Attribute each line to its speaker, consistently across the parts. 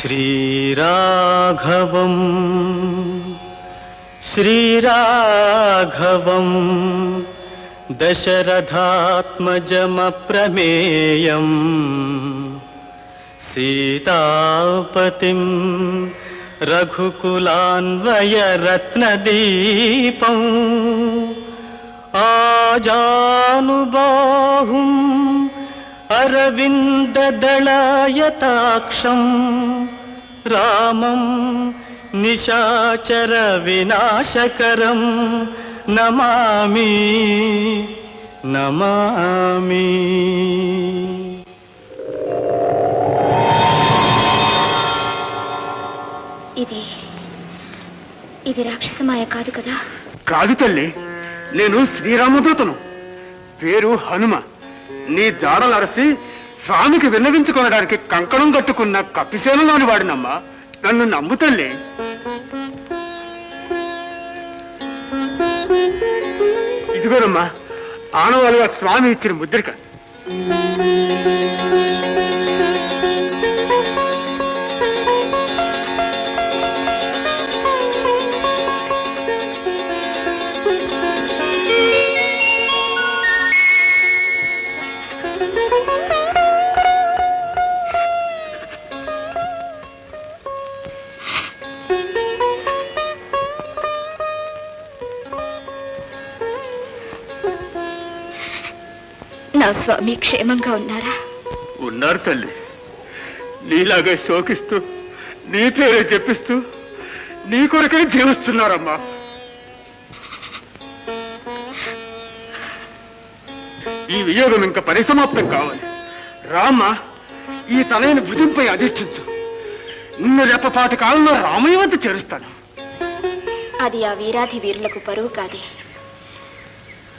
Speaker 1: श्रीराघवम्। श्रीराघवम्। दशरथात्मजमप्रमेयम्। सीतापतिं रघुकुलान्वयरत्नदीपम्। आजानुबाहुम् అరవిందదళాయతాక్షం రామం నిశాచర వినాశకరం నమామి నమామి.
Speaker 2: ఇది ఇది రాక్షసమాయ కాదు కదా?
Speaker 3: కాదు తల్లి నేను శ్రీరామదూతను పేరు హనుమ. నీ జాడలరసి స్వామికి విన్నవించుకొనడానికి కంకణం కట్టుకున్న కపిసేనలోని వాడినమ్మా. నన్ను నమ్ముతల్లి ఇదిగోనమ్మా ఆనవాలుగా స్వామి ఇచ్చిన ముద్రిక.
Speaker 2: స్వామి క్షేమంగా ఉన్నారా?
Speaker 3: ఉన్నారు తల్లి. నీలాగా శోకిస్తూ నీ పేరే చెప్పిస్తూ నీ కొరకే జీవిస్తున్నారమ్మా. ఈ వియోగం ఇంకా పరిసమాప్తం కావాలి. రామ ఈ తనైన భుజంపై అధిష్ఠించు. నిన్ను రెప్పపాటి కాలంలో రామయ్య వద్ద చేరుస్తాను.
Speaker 2: అది ఆ వీరాధి వీరులకు పరువు కాదే.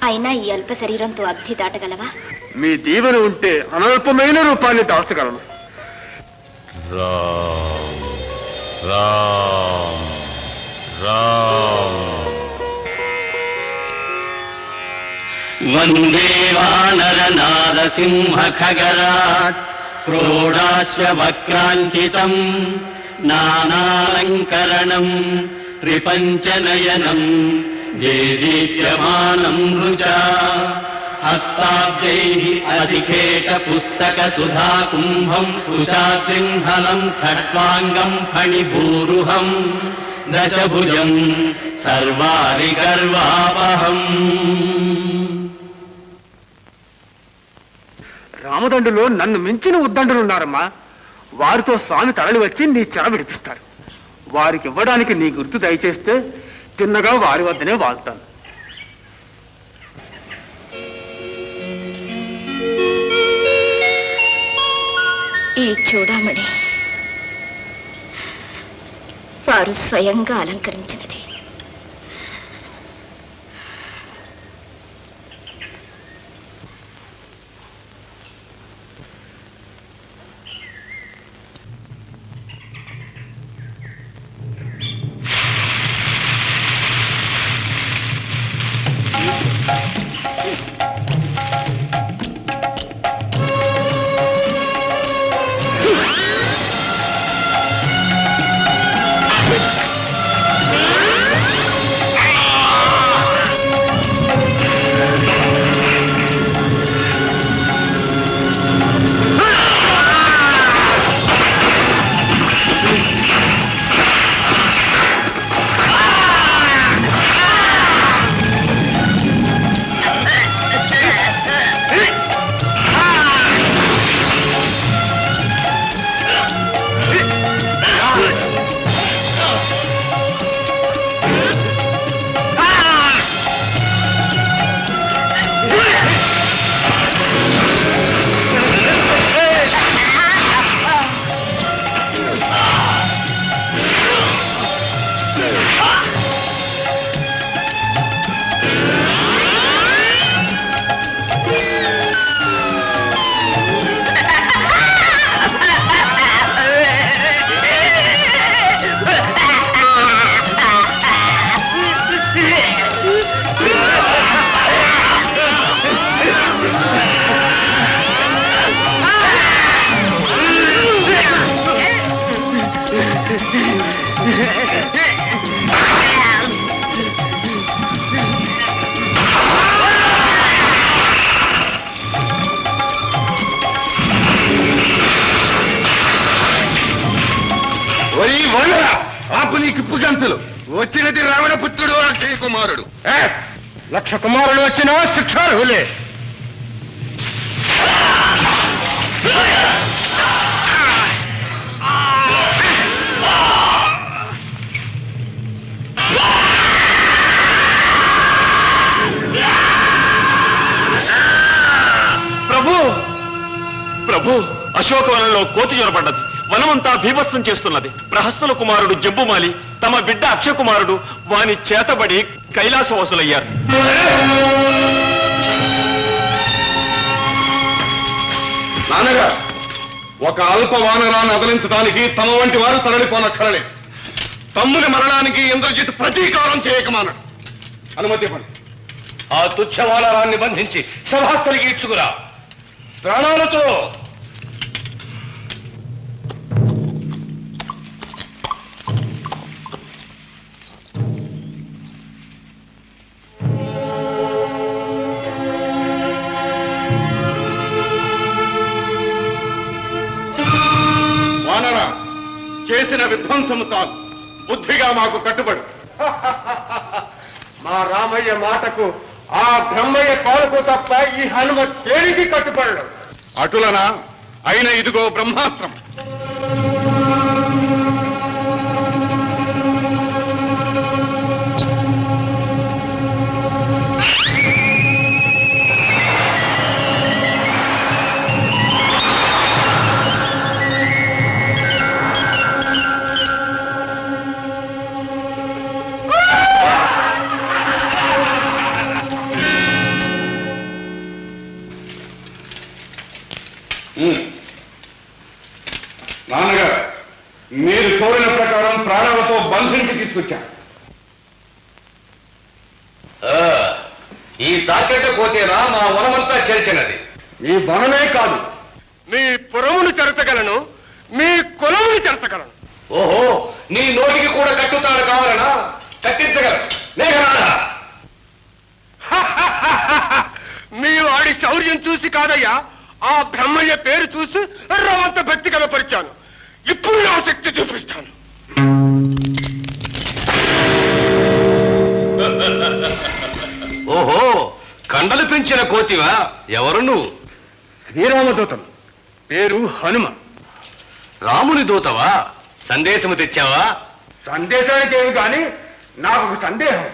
Speaker 2: అయినా ఈ అల్ప శరీరంతో అబ్ధి దాటగలవా?
Speaker 3: మీ దీవెన ఉంటే అనల్పమైన రూపాన్ని దాచగలను.
Speaker 1: రామ్ రామ్ రామ్.
Speaker 4: వందే వానరనాద సింహ ఖగరాట్ క్రోడాశ్వక్రాంచితం నానాలంకరణం త్రిపంచనయనం దేదీప్యమానం రుచా హస్తాబ్దైః అధికేట పుస్తక సుధా కుంభం కుశాసింహలం ఖట్వాంగం ఫణిభూరుహం దశభుజం సర్వారి గర్వాపహం
Speaker 3: రామదండులో నన్ను మించిన ఉద్దండులున్నారమ్మా. వారితో స్వామి తరలి వచ్చి నీ చెర విడిపిస్తారు. వారికి ఇవ్వడానికి నీ గుర్తు దయచేస్తే తిన్నగా వారి వద్దనే వాళ్తాను.
Speaker 2: ఈ చూడమణి వారు స్వయంగా అలంకరించినది.
Speaker 5: వచ్చినది రావణ పుత్రుడు అక్షయ కుమారుడు.
Speaker 3: లక్ష కుమారుడు వచ్చినా శిక్షార్హులే.
Speaker 6: ప్రభు! ప్రభు అశోకవనంలో కోతి జ్వరపడ్డది వనమంతా భీభత్సం చేస్తున్నది. ప్రహస్తుల కుమారుడు జబ్బుమాలి తమ బిడ్డ అక్షయ కుమారుడు వాని చేతబడి కైలాసవాసులయ్యారు.
Speaker 5: నాన్నగా ఒక అల్ప వానరాన్ని అదలించడానికి తమ వంటి వారు తరలిపోనక్కరలేదు తమ్ముని మరణానికి ఇంద్రజిత్ ప్రతీకారం చేయకమానడు అనుమతి ఇవ్వండి. ఆ తుచ్చ వానరాన్ని బంధించి సభాస్థలికి ఇచ్చుకురా. ప్రాణాలతో చేసిన విధ్వంసము చాలు. బుద్ధిగా మాకు కట్టుబడు.
Speaker 3: మా రామయ్య మాటకు ఆ బ్రహ్మయ్య కాలుకు తప్ప ఈ హనుమ దేనికి కట్టుబడడం
Speaker 5: అటులనా? అయిన ఇదిగో బ్రహ్మాస్త్రం. నాన్నగారు మీరు కోరిన ప్రకారం ప్రాణాలతో బంధించి తీసుకొచ్చాను ఈ తాకెట్ట పోతేనా మా వనమంతా చేర్చినది.
Speaker 3: ఈ వనమే కాదు.
Speaker 5: మీ పురమును చెరచగలను మీ కులమును చెరచగలను ఓహో నీ నోటికి కూడా కట్టుతాడు కావాలనా? కట్టించగలను. మీ వాడి శౌర్యం చూసి కాదయ్యా ఆ బ్రహ్మయ్య పేరు చూసి రవంత భక్తి కనపరిచాను. ఇప్పుడు నా శక్తి చూపిస్తాను. ఓహో కండలు పెంచిన కోతివా? ఎవరు నువ్వు?
Speaker 3: శ్రీరామదూతం. పేరు హనుమ.
Speaker 5: రాముని దూతవా? సందేశము తెచ్చావా?
Speaker 3: సందేశానికి ఏమి కాని నాకు ఒక సందేహం.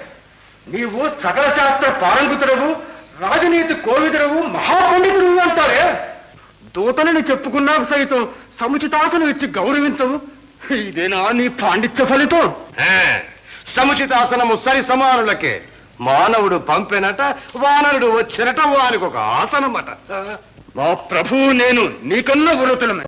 Speaker 3: నీవు సకల శాస్త్ర పారంగుతుడవు రాజనీతి కోవిదుడవు మహాపండితుడు అంటారే? దూతలని చెప్పుకున్నాక సైతం సముచితాసనం ఇచ్చి గౌరవించవు. ఇదేనా నీ పాండిత్య ఫలితం?
Speaker 5: సముచితాసనము సరి సమానులకే. మానవుడు పంపెనట వానరుడు వచ్చినట వానికి ఒక ఆసనమట.
Speaker 3: మా ప్రభువు నేను నీకన్నా గురుతులమే